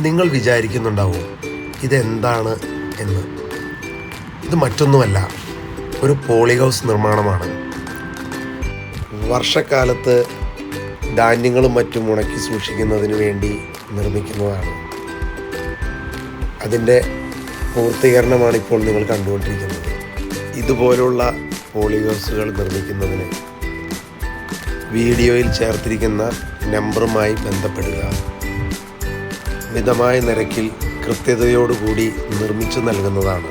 നിങ്ങൾ വിചാരിക്കുന്നുണ്ടാവും ഇതെന്താണ് എന്ന്? ഇത് മറ്റൊന്നുമല്ല ഒരു പോളി ഹൗസ് നിർമ്മാണമാണ്. വർഷക്കാലത്ത് ധാന്യങ്ങളും മറ്റും ഉണക്കി സൂക്ഷിക്കുന്നതിന് വേണ്ടി നിർമ്മിക്കുന്നതാണ്. അതിന്റെ പൂർത്തീകരണമാണ് ഇപ്പോൾ നിങ്ങൾ കണ്ടുകൊണ്ടിരിക്കുന്നത്. ഇതുപോലുള്ള പോളി ഹൗസുകൾ നിർമ്മിക്കുന്നതിന് വീഡിയോയിൽ ചേർത്തിരിക്കുന്ന നമ്പറുമായി ബന്ധപ്പെടുക. മിതമായ നിരക്കിൽ കൃത്യതയോടുകൂടി നിർമ്മിച്ചു നൽകുന്നതാണ്.